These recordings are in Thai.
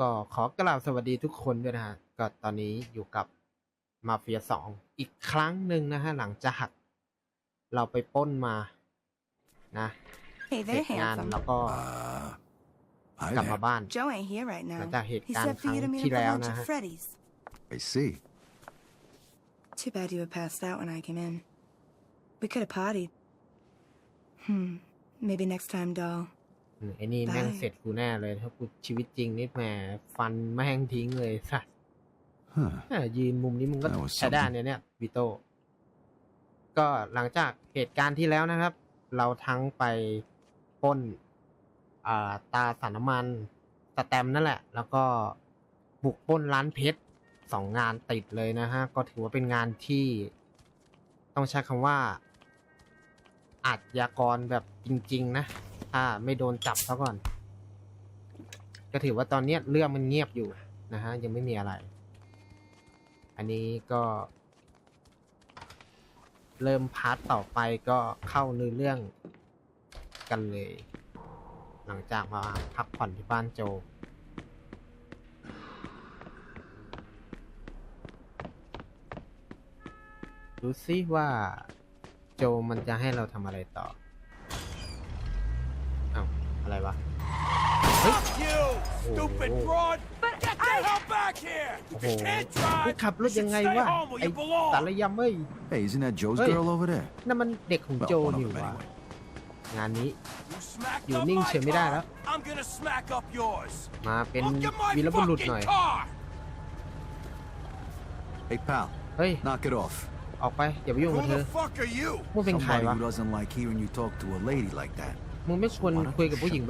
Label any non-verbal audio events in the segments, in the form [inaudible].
ก็ขอกราบสวัสดีทุกคนด้วยนะฮะ ก็ตอนนี้อยู่กับมาเฟียสอง อีกครั้งหนึ่งนะฮะ หลังจากเราไปป้นมา นะเหตุการณ์แล้วก็กลับมาบ้านหลังจากเหตุการณ์ครั้งที่แล้วนะฮะ I see Too Maybe next time doll ไอ้นี่แม่งเสร็จกูแน่เลย ถ้ากูชีวิตจริงนี่แหมฟันแม่งทิ้งเลยสัสยืนมุมนี้มึงก็ใช้ได้เนี่ยเนี่ยวิโตก็หลังจากเหตุการณ์ที่แล้วนะครับ เราทั้งไปป้นตาสารน้ำมันสแตมนั่นแหละ แล้วก็บุกป้นร้านเพชรสองงานติดเลยนะฮะ ก็ถือว่าเป็นงานที่ต้องใช้คำว่าอาจยากรแบบจริงๆนะถ้าไม่โดนจับซะก่อน ก็ถือว่าตอนเนี้ยเรื่องมันเงียบอยู่นะฮะ ยังไม่มีอะไร อันนี้ก็ เริ่มพาร์ตต่อไปก็เข้าในเรื่องกันเลย หลังจากมาพักผ่อนที่บ้านโจ ดูซิว่าโจมันจะให้เราทำอะไรต่ออะไรวะโอ้โขับรถยังไงวะไอ้ตาลยำเฮ้ยนั่นมันเด็กของโจนี่วะงานนี้อยู่นิ่งเฉยไม่ได้แล้วมาเป็นวีรบุรุษหน่อยเฮ้ย pal เฮ้ยออกไปอย่าไปยุ่งกับเธอมึงเป็นใครวะมึงไม่ควร and ปุป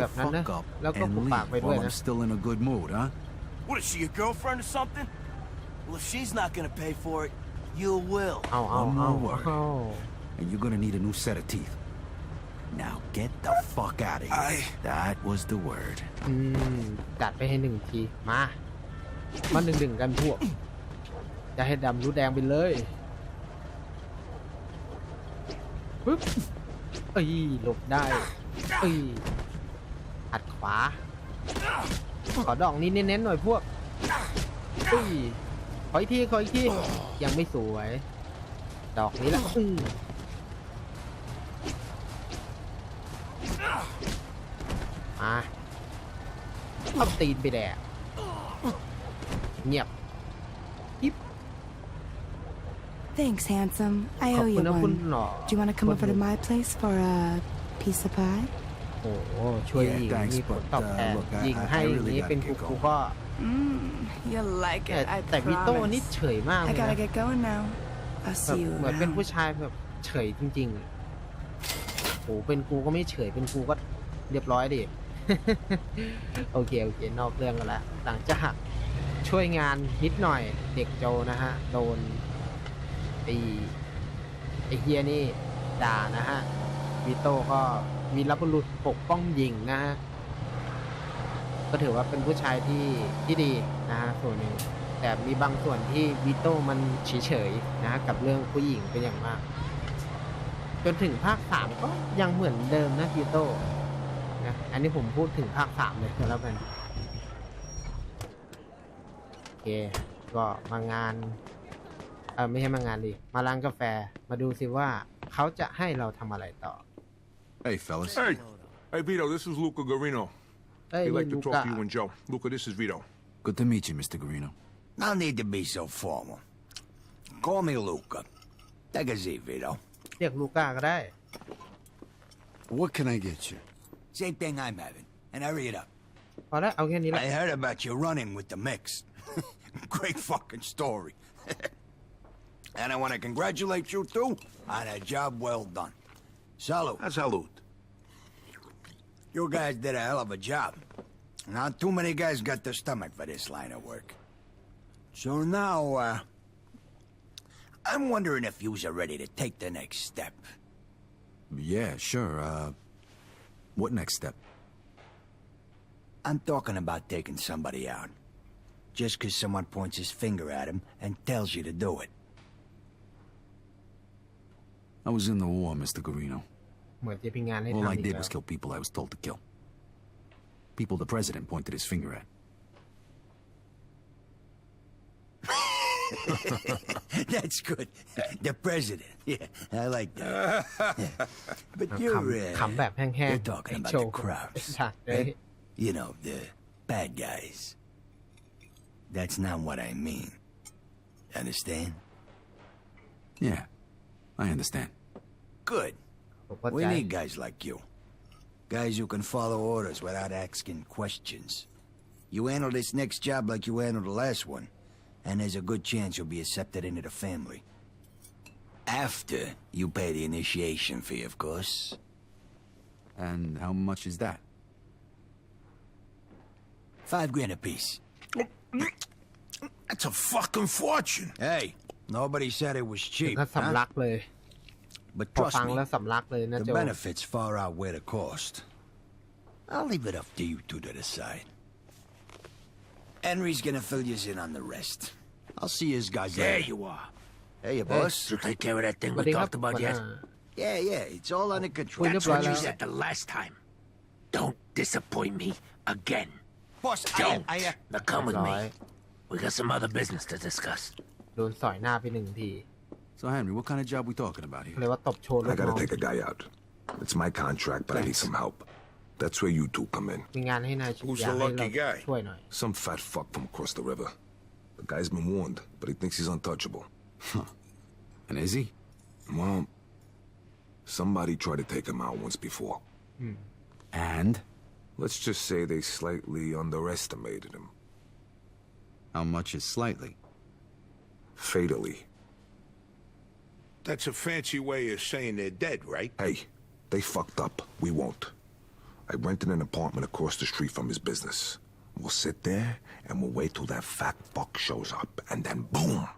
าก I'm still in a good mood, huh? What is she, your girlfriend or something? Well, if she's not gonna pay for it, you will. เอาเอา One เอา more word And you're gonna need a new set of teeth. Now get the fuck out of here. I- That was the word. อืมกัดไปให้หนึ่งทีมา mm, [coughs] อัดขวาขอดอกนี้เน้นๆหน่อยพวกอุ้ยขออีกทีขออีกทียังไม่สวยดอกนี้ละอืมาเอาตีนไปแดกเงียบิ Thanks, handsome. I owe you one. Do you want to come over to my place for a พีส c ายโอ้โห ช่วยยิงมีผลตอบแทนยิงให้อย่างนี้เป็นกูกูก็ y o u l i k e แต่ it, I ่วิโต้นี่เฉยมากเลย gotta get going now. i see you เหมือนเป็นผู้ชายแบบเฉยจริงๆอ้โอ้เป็นกูก็ไม่เฉย เป็นกูก็เรียบร้อยดิโอเค โอเค นอกเรื่องกันละหลังจาักช่วยงานนิดหน่อย เด็กโจนะฮะ โดน ไอไอเฮียนี่ด่านะฮะิโต้ก็วีรบุรุษปกป้องหญิงนะฮะก็ถือว่าเป็นผู้ชายที่ที่ดีนะฮะส่วนหนึ่ง แต่มีบางส่วนที่วิโต้มันเฉยๆนะกับเรื่องผู้หญิงเป็นอย่างมาก จนถึงภาคสามก็ยังเหมือนเดิมนะวิโต้ นะ อันนี้ผมพูดถึงภาคสามเลยแล้วกันโอเค ก็มางาน เออไม่ใช่มางานดิ มาร้านกาแฟ มาดูสิว่าเขาจะให้เราทำอะไรต่อ Hey, fellas. Hey. Hey, Vito, this is Luca Garino. Hey, would like to Luca. talk to you and Joe. Luca, this is Vito. Good to meet you, Mr. Garino. No need to be so formal. Call me Luca. Take a seat, Vito. เรียกลูก้าก็ได้ What can I get you? Same thing I'm having. And hurry it up. I heard about your running with the mix. [laughs] Great fucking story. [laughs] and I want to congratulate you, too, on a job well done. Salute. A ah, salute. You guys did a hell of a job. Not too many guys got the stomach for this line of work. So now, uh, I'm wondering if yous are ready to take the next step. Yeah, sure. Uh, what next step? I'm talking about taking somebody out. Just 'cause someone points his finger at him and tells you to do it. I was in the war, Mr. Garino. All I did was kill people I was told to kill. People the president pointed his finger at. [laughs] That's good. The president. [laughs] Yeah, I like that. Yeah. [laughs] But you're, uh, you you're talking about the crowds. Eh? You know, the bad guys. That's not what I mean. Understand? Yeah, I understand. Good. What we guy? need guys like you. Guys who can follow orders without asking questions. You handle this next job like you handled the last one, and there's a good chance you'll be accepted into the family. After you pay the initiation fee, of course. And how much is that? Five grand apiece. That's a fucking fortune. Hey, nobody said it was cheap. That's huh? play. But trust me, the benefits far outweigh the cost. I'll leave it up to you two to decide. Henry's gonna fill you in on the rest. I'll see his guys There There you are. Hey, eh, boss. Should take care of that thing we talked about yet? Uh, yeah, yeah, it's all under oh, control. That's what you said the last time. Don't disappoint me again. Boss, Don't. Uh, now come with me. We got some other business to discuss. โดนสอยหน้าไปหนึ่งที so Henry, what kind of job we talking about here? I got gotta take a guy out. It's my contract, but I need some help. That's where you two come in. Who's the lucky guy? Some fat fuck from across the river. The guy's been warned, but he thinks he's untouchable. And is he? Well, somebody tried to take him out once before. Hmm. And Let's just say they slightly underestimated him. how much is slightly? Fatally. That's a fancy way of saying they're dead, right? Hey, they fucked up. We won't. I rented an apartment across the street from his business. We'll sit there and we'll wait till that fat fuck shows up, and then boom,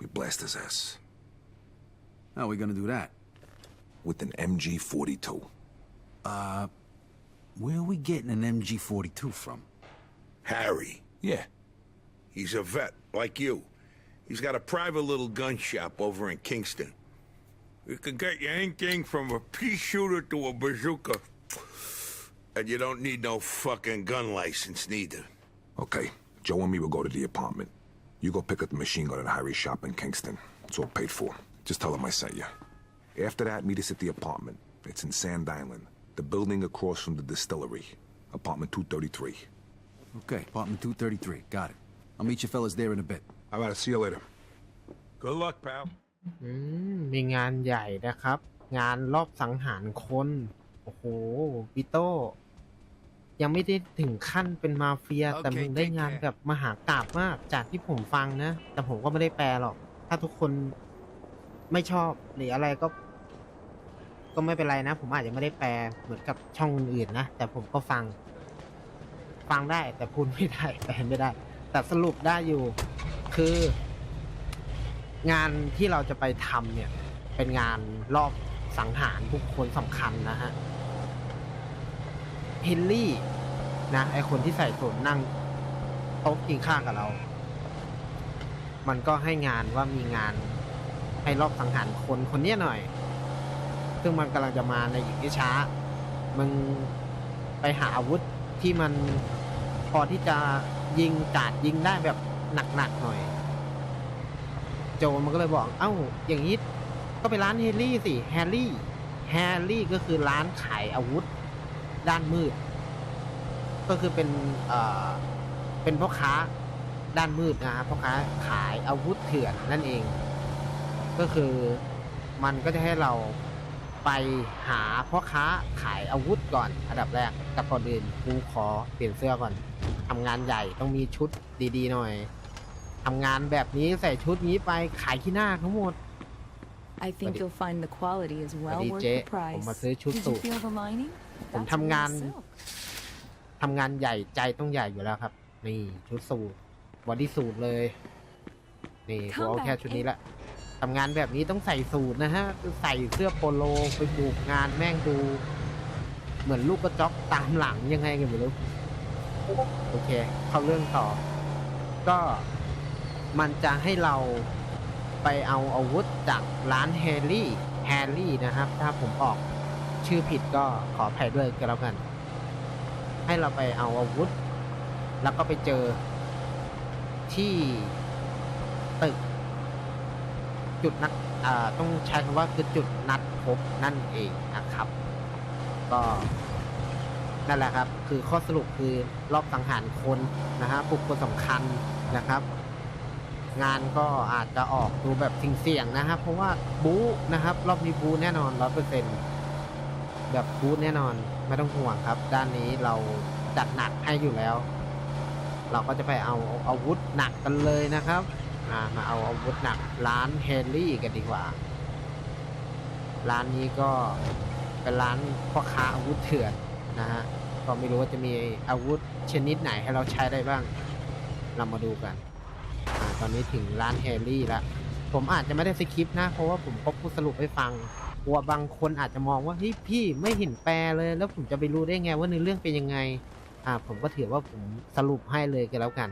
we blast his ass. How are we gonna do that? With an MG-42. Uh, where are we getting an MG-42 from? Harry. Yeah. He's a vet, like you. He's got a private little gun shop over in Kingston. You can get you anything from a pea shooter to a bazooka. And you don't need no fucking gun license, neither. Okay, Joe and me will go to the apartment. You go pick up the machine gun at Harry's shop in Kingston. It's all paid for. Just tell him I sent you. After that, meet us at the apartment. It's in Sand Island, the building across from the distillery. Apartment 233. Okay, apartment 233. Got it. I'll meet you fellas there in a bit. How about I see you later? Good luck, pal. อืมมีงานใหญ่นะครับ งานรอบสังหารคนโอ้โหปิโต้ ยังไม่ได้ถึงขั้นเป็นมาเฟีย แต่มึงได้งานแบบมหากราบมาก จากที่ผมฟังนะแต่ผมก็ไม่ได้แปลหรอกถ้าทุกคนไม่ชอบหรืออะไรก็ ก็ไม่เป็นไรนะผมอาจจะไม่ได้แปลเหมือนกับช่องอื่นๆนะแต่ผมก็ฟัง ฟังได้ แต่พูดไม่ได้แปลไม่ได้ แต่สรุปได้อยู่คือ งานที่เราจะไปทำเนี่ยเป็นงานรอบสังหารบุคคลสำคัญนะฮะ เฮนรี่ นะ ไอคนที่ใส่สูทนั่งโต๊ะกินข้าวกับเรา มันก็ให้งานว่ามีงานให้รอบสังหารคนคนเนี้ยหน่อย ซึ่งมันกำลังจะมาในอีกไม่ช้ามึงไปหาอาวุธที่มันพอที่จะยิงกาดยิงได้แบบหนักๆหน่อย โจมันก็เลยบอกเอ้าอย่างนี้ ก็ไปร้านเฮลลี่สิแฮร์รี่แฮร์รี่ ก็คือร้านขายอาวุธ ด้านมืด ก็คือเป็นเอ่อเป็นพ่อค้าด้านมืดนะครับพ่อค้าขายอาวุธเถื่อนนั่นเอง ก็คือมันก็จะให้เราไปหาพ่อค้าขายอาวุธก่อนอันดับแรกแต่ก่อนอื่นกูขอเปลี่ยนเสื้อก่อนทำงานใหญ่ต้องมีชุดดีๆหน่อยทำงานแบบนี้ใส่ชุดนี้ไปขายขี้หน้าทั้งหมด I think you'll find the quality is well ดี worth เจ the ผม price. มาซื้อชุดสูทผมทำงาน ทำงานใหญ่ใจต้องใหญ่อยู่แล้วครับ นี่ชุดสูทบอดี้สูทเลย นี่กูเอาแค่ชุดนี้ละ ทำงานแบบนี้ต้องใส่สูทนะฮะ ใส่เสื้อโปโลไปบูกงานแม่งดู เหมือนลูกกระจอกตามหลังยังไงกันไม่รู้ โอเค เข้าเรื่องต่อ ก็มันจะให้เราไปเอาอาวุธจากร้านแฮร์รี่ แฮร์รี่นะครับ ถ้าผมออกชื่อผิดก็ขออภัยด้วยก็แล้วกัน ให้เราไปเอาอาวุธแล้วก็ไปเจอที่ตึกจุดนัดต้องใช้คำว่าคือ จุดนัดพบนั่นเองนะครับ ก็ นั่นแหละครับ คือข้อสรุปคือรอบสังหารคนนะฮะ บุคคลสำคัญนะครับงานก็อาจจะออกดูแบบเสี่ยงๆนะครับ เพราะว่าบู๊นะครับรอบนี้บู๊แน่นอนร้อยเปอร์เซ็นต์แบบบู๊แน่นอนไม่ต้องห่วงครับ ด้านนี้เรา จัดหนักให้อยู่แล้ว เราก็จะไปเอาอาวุธหนักกันเลยนะครับมามาเอาอาวุธหนักร้านเฮนรี่กันดีกว่า ร้านนี้ก็เป็นร้านพ่อค้าอาวุธเถื่อนนะฮะก็ไม่รู้ว่าจะมีอาวุธชนิดไหนให้เราใช้ได้บ้าง เรามาดูกันตอนนี้ถึงร้านแฮร์รี่ละผมอาจจะไม่ได้สคริปต์นะเพราะว่าผมก็พูดสรุปให้ฟังกลัวบางคนอาจจะมองว่าเฮ้ยพี่ไม่เห็นแปลเลยแล้วผมจะไปรู้ได้ไงว่าในเรื่องเป็นยังไงอ่าผมก็ถือว่าผมสรุปให้เลยก็แล้วกัน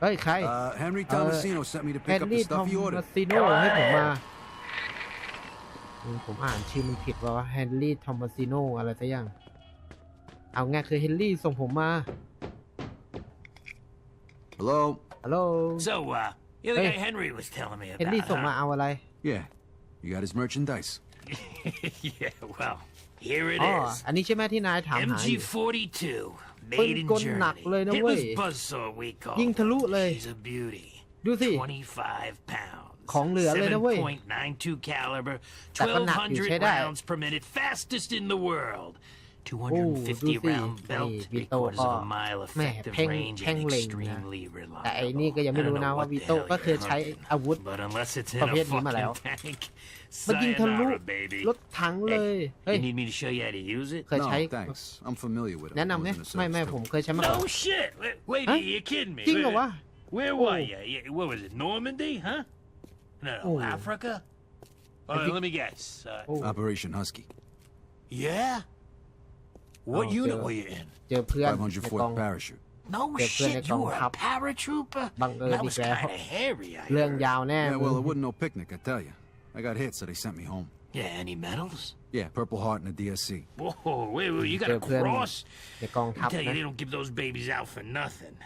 เฮ้ย ใครเฮนรี่ทอมมสซิโนให้ผมมาผมอ่านชื่อมันผิดว่าแฮนรี่ทอมบาซิโนอะไรสักอย่างเอาไงคือเฮนรี่ส่งผมมา ฮัลโหลฮัลโหลเฮนรี่ was telling me about เฮนรีส่งมาเอาอะไร yeah you got his merchandise yeah well here it is อันนี้ใช่ไหมที่นายถามหา MG42 made in Germany it was buzzsaw we call ยิงทะลุเลย ดูสิของเหลือเลยนะเว้ย7.92 caliber 1,200 rounds per minute fastest in the world 250 round belt three-quarters of a oh, mile effective range and extremely reliable แต่ไอ้นี่ก็ยังไม่รู้นะว่าวีโต้ก็เคยใช้อาวุธประเภทนี้มาแล้วมันยิงทะลุรถถังเลย เฮ้ยเคยใช้แนะนำไหมไม่ไม่ผมเคยใช้มาก่อนจริงเหรอวะ [laughs] Where were you? What was it? Normandy, huh? No, no, oh. Africa? Oh, think... let me guess. Uh, oh. Operation Husky. Yeah? What oh, unit were you in? 504th Parachute. No shit, you were a paratrooper? That was kind of hairy, I heard. Yeah, well, it wasn't no picnic, I tell you. I got hit, so they sent me home. Yeah, any medals? Yeah, Purple Heart and a DSC. Whoa, wait, wait, you got a cross? I tell you, they don't give those babies out for nothing.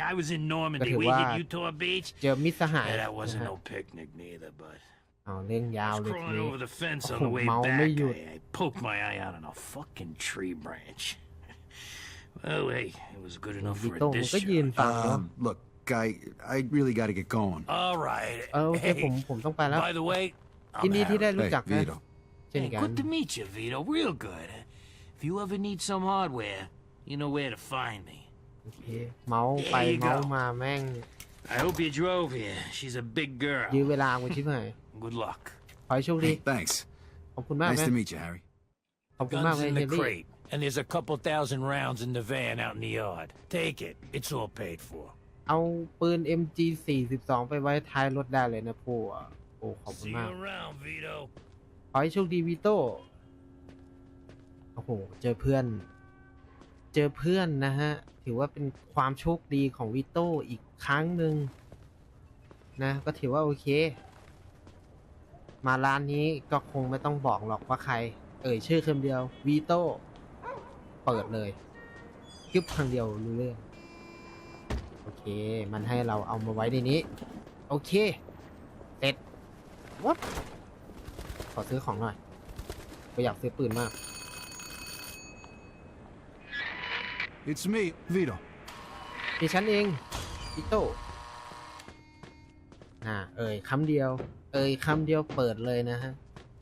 I was in Normandy. We did Utah Beach. Yeah, that wasn't uh-huh. no picnic neither, but เอาเรื่องยาว oh, I was crawling over the fence on the oh, way back. I, I poked my eye out on a fucking tree branch. [laughs] well, hey, it was good enough for โต้ a มัน dish. ก็ยืน job. Um, look, guy, I really got to get going. All right. Oh, okay, Hey, by the way, i I'm Hey, Vito. Hey, good to meet you, Vito. Real good. If you ever need some hardware, you know where to find me. โอเคเมาส์ไป There you go เมาส์มาแม่ง I hope you drove here. She's a big girl. ยื้อเวลากูชิบหาย Good luck. ขอให้โชคดี Thanks. ขอบคุณมาก Nice นะ to meet you, Harry. ขอบคุณมาก Guns เลย in เฮ the นรี่ crate, and there's a couple thousand rounds in the van out in the yard. Take it. It's all paid for. เอาปืน MG42 ไปไว้ท้ายรถได้เลยนะพวกโอ้ขอบคุ See ณ you มาก around, Vito. ขอให้โชคดีวีโต้โอ้โหเจอเพื่อนเจอเพื่อนนะฮะถือว่าเป็นความโชคดีของวิโต้อีกครั้งหนึ่งนะก็ถือว่าโอเค มาร้านนี้ก็คงไม่ต้องบอกหรอกว่าใคร เอ่ยชื่อคำเดียววีโต้เปิดเลยยึปครั้งเดียวรู้เรื่องโอเคมันให้เราเอามาไว้ในนี้ โอเค เสร็จวัดขอซื้อของหน่อย ก็อยากซื้อปืนมาก It's me, Vito. ดิฉันเองวิโต้น่าเอ่ยคำเดียว เอ่ยคำเดียว เปิดเลยนะฮะ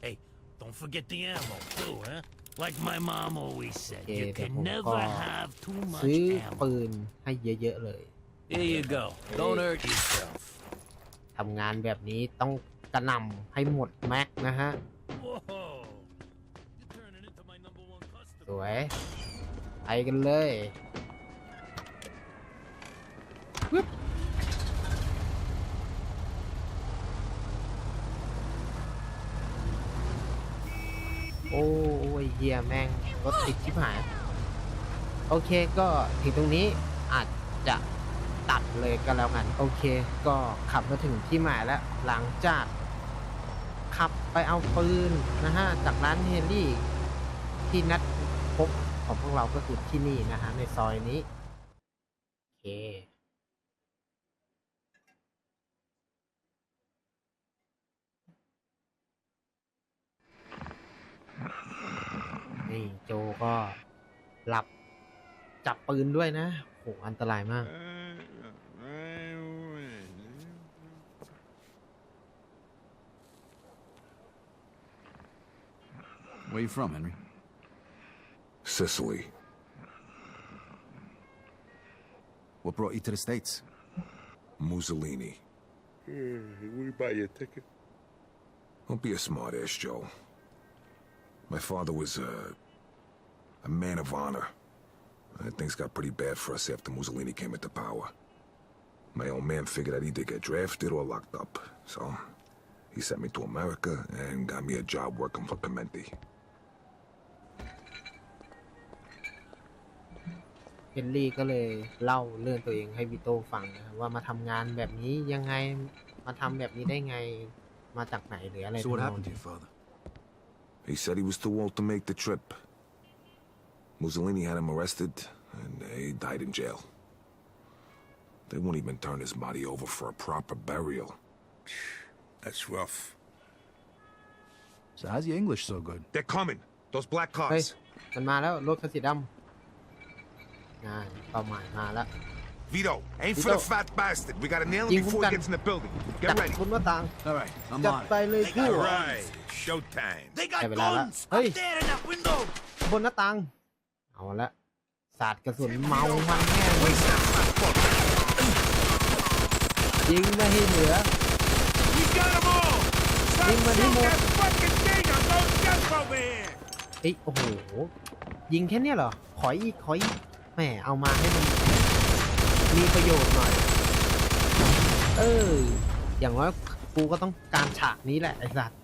Hey, don't forget the ammo too, huh? Like my mom always said, y o u can n e v e r have too much ammo. ปืนให้เยอะๆเลย Here you go. Don't hurt yourself. ทำงานแบบนี้ ต้องกระนำให้หมดแม็กนะฮะสวยไปกันเลย โอ้ยเฮียแม่งรถติดชิบหาย โอเคก็ถึงตรงนี้อาจจะตัดเลยก็แล้วกัน โอเคก็ขับมาถึงที่หมายแล้วหลังจากขับไปเอาปืนนะฮะจากร้านเฮลี่ที่นัดพบของพวกเราก็คือที่นี่นะฮะในซอยนี้ โอเค นี่โจก็หลับจับปืนด้วยนะโหอันตรายมาก Where you from, Henry? Sicily. What brought you to the States? Mussolini. Hey, eh, we buy you a ticket. Don't be a smartass, Joe. My father was a... Uh, a man of honor. Uh, things got pretty bad for us after Mussolini came into power. My old man figured I'd either get drafted or locked up, so he sent me to America and got me a job working for Clementi. เฮนรี่ก็เลยเล่าเรื่องตัวเองให้วิโต้ฟังว่ามาทำงานแบบนี้ยังไงมาทำแบบนี้ได้ไงมาจากไหนหรืออะไรทั้ง h a p p h e said he was too old to make the trip. Mussolini had him arrested, and he died in jail. They won't even turn his body over for a proper burial. That's rough. So how's your English so good? They're coming. Those black cars. Hey, มันมาแล้วรถคันสีดำงานป้ามาย มาล Vito, aim for the fat bastard. We gotta nail him before he gets in the building. Get ready. All right, I'm on it. All right, showtime. They got guns up there in that window. บนหน้าต่าง เอาละ สาดกระสุนเมามันแน่เลยยิงไม่ให้เหลือ ยิงมาที่หมดไอ้โอ้โห ยิงแค่เนี้ยเหรอขออีกขออีกหมเอามาให้มัน มีประโยชน์หน่อย เออ อย่างว่ากูก็ต้องการฉากนี้แหละไอสัตว์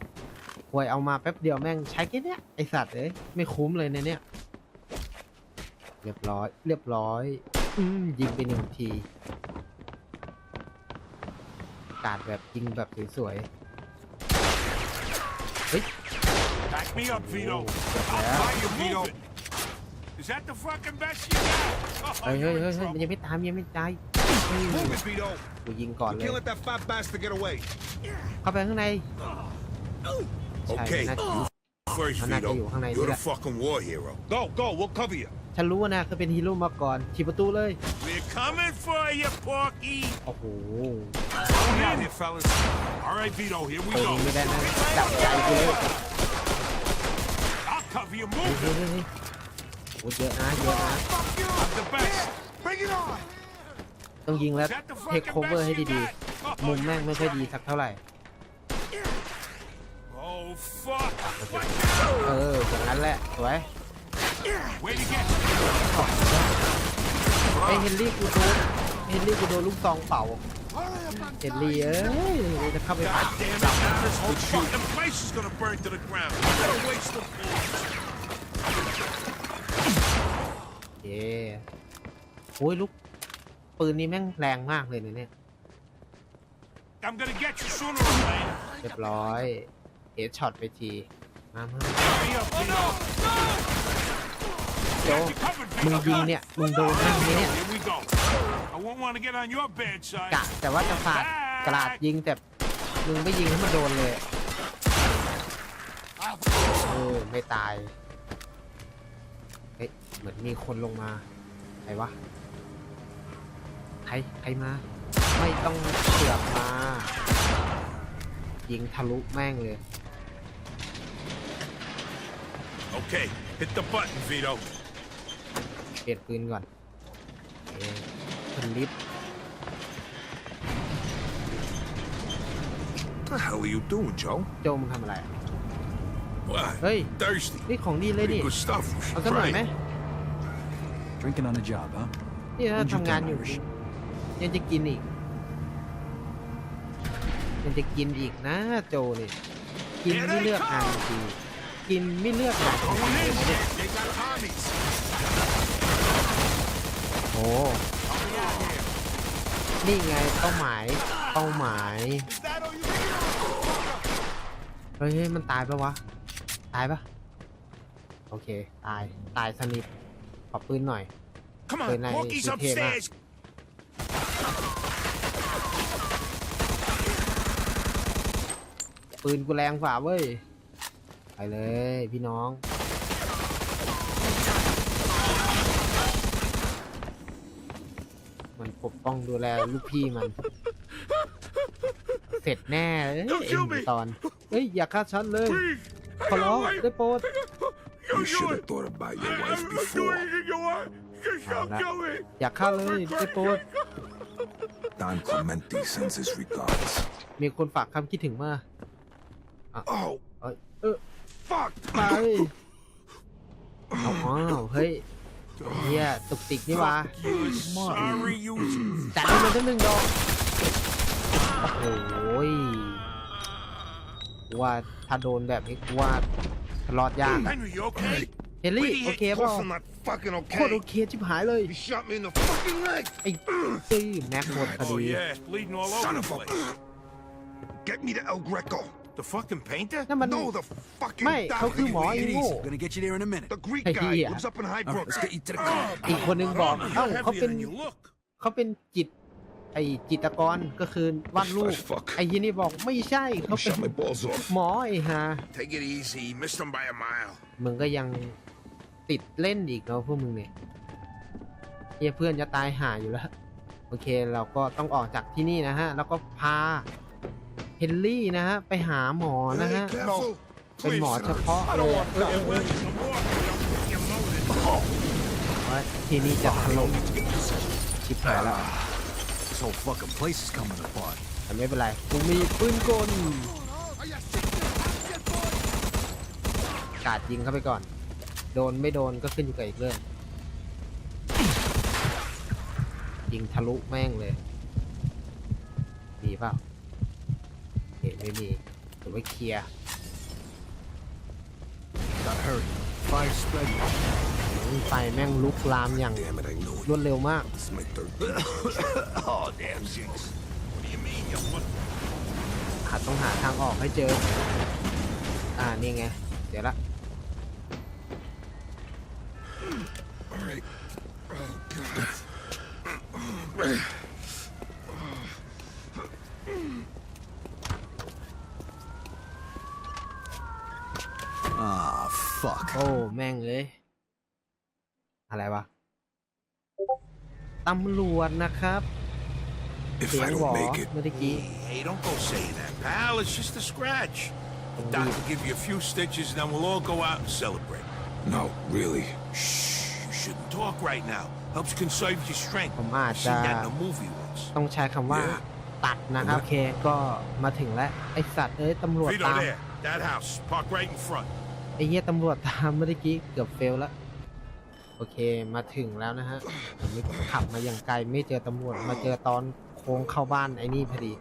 หวยเอามาแป๊บเดียวแม่งใช้แค่เนี้ยไอสัตว์เอ้ยไม่คุ้มเลยในเนี้ยเรียบร้อยเรียบร้อย อืมยิงไปหนึ่งที กาดแบบ ยิงแบบสวยๆเฮ้ย Back me up, Vito. I'll you, Vito. เฮ้ยเฮ้ยเ f u c ยังไม่ตามยังไม่ตายกูยิงก่อนเลยเข้าไปข้างในโอเคมันน่าจะอยู่ข้างในนี่แหละฉันรู้นะก็เป็นฮีโร่มาก่อนทีประตูเลยโอ้โหเข้ยโอเยอะนะเยอะนะต้องยิงแล้วเทคโคเวอร์ให้ดีๆมุมแม่งไม่ค่อยดีสักเท่าไหร่โอเออแบบนั้นแหละสวยไอเฮนรี่กูโดนเฮนรี่กูโดนลูกซองเป่าเฮนรี่เอ้ยจะเข้าไปปัดจับโอ้ยลูก ปืนนี้แม่งแรงมากเลยนะเนี่ยเรียบร้อยเอชช็อตไปที มาเมาโจมึงยิงเนี่ย มึงโดนแ้่งนี้เนี่ยกะแต่ว่าจะฝาดกราดยิงแต่ มึงไม่ยิงให้มันโดนเลย เออไม่ตายหมือนมีคนลงมาใครวะ ใคร ใครมา ไม่ต้องเสือกมา ยิงทะลุแม่งเลย โอเค hit the button, Vito. เปลี่ยนปืนก่อนเนลิฟต์ What the hell are you doing, Joe? โจมงทำอะไร w h ้ย Thirsty. นี่ของดีเลยนี่ good stuff. เอาสักหน่อยไหม d r ี่ถ้ทำงานอยู่ยังจะกินอีก ยังจะกินอีกนะโจเนี่ยกินไม่เลือกทางทีกินไม่เลือกทางเลย t h e โอ้นี่ไง เป้าหมาย เป้าหมายเฮ้ย มันตายปะวะ ตายปะโอเคตาย ตายสนิทขอปืนหน่อยปืนใน p o r เท่มากปืนกูแรงฝ่าเว้ยไปเลยพี่น้อง มันปกป้องดูแลลูกพี่มัน เสร็จแน่เอ็มตอนเอ้ยอย่าฆ่าฉันเลยขอร้องได้โปรดาละอยากฆ่าเลยไอ้ป๊ดมีคนฝากคำคิดถึงมาเอ้ยเออ f u กไปเออเฮ้ยเฮียตุกติกนี่วะจัดมันตั้งหนึ่งดอกโอ้โหยว่าถ้าโดนแบบนี้ว่ารอดยาก เฮลี่โอเคป่า fucking okay. ตรโอเคชิบหายเลย He shot me in the fucking leg. ไอ้ตีแม็กหมดพอ Oh ดี yeah, it's bleeding all over Son the of a. place. Get me to El Greco. The fucking painter? นั่นมัน No, the fucking ไม่ doctor, เขาคือ o หมอ a k e ไอ้ it โง่ gonna get you there in a minute. The Greek guy y e a lives up in h i g h b r o o k let's get you to the car. อีกคนนึงบอก y e เอ้าเขา heavier เป็น than you look. เขาเป็นจิตไอจิตกรก็คือวาดรูปไอ้ยีนี่บอกไม่ใช่เขาเป็นหมอไอ้ฮะ มึงก็ยังติดเล่นอีกแล้วพวกมึงเนี่ยเฮียเพื่อนจะตายหาอยู่แล้ว โอเคเราก็ต้องออกจากที่นี่นะฮะ แล้วก็พา เฮนรี่นะฮะ ไปหาหมอนะฮะเป็นหมอเฉพาะเลยว่าที่นี่จะถล่มชิบหายแล้วแต่ไม่เป็นไรกูมีปืนกล กาดยิงเข้าไปก่อนโดนไม่โดนก็ขึ้นอยู่กับอีกเรื่อง ยิงทะลุแม่งเลย ดีเปล่าเห็นไม่มีถือว่าเคลียร์ไฟแม่งลุกลามอย่างรวดเร็วมาก i ัดต้องหาทางออกให้เจออ่านี่ไงเดี๋ยวละ great. Oh, God. Oh, man. Ah, fuck. Oh, แม่งเลยอะไรวะ If I don't make it, Hey, don't go saying that, pal. It's just a scratch. The oh, doctor will give you a few stitches, and then we'll all go out and celebrate. no, really. Shh. shouldn't talk right now. Helps conserve your strength. ผมอาจ I've จะ seen that in a movie once. ต้องใช้คำว่าตัดนะครับโอเคก็มาถึงแล้วไอสัตว์เอ้ยตำรวจตาม t h a t house. Park right in front. ไอเหี้ยตำรวจตามเมื่อกี้เกือบเฟลแล้วโอเคมาถึงแล้วนะฮะผม่ขับมาอย่างไกลไม่เจอตำรวจมาเจอตอนโค้งเข้าบ้านไอนี่พอดี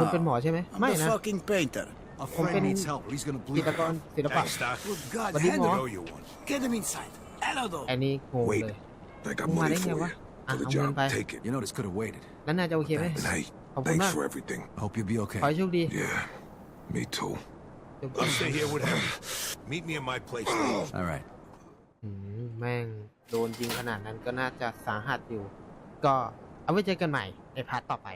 คุณเป็นหมอใช่ไหมไม่นะผมเป็นศิลปกรศิลปะสวันนี้หมอเอันนี่โง่เลยมึงมาได้ไงวะอ่ะเองินไปนั่นน่าจะโอเคไหมขอบคุณมากขอให้โชคดีโอมีทูยแม่ง โดนยิงขนาดนั้นก็น่าจะสาหัสอยู่ ก็เอาไว้เจอกันใหม่ในพาร์ทต่อไป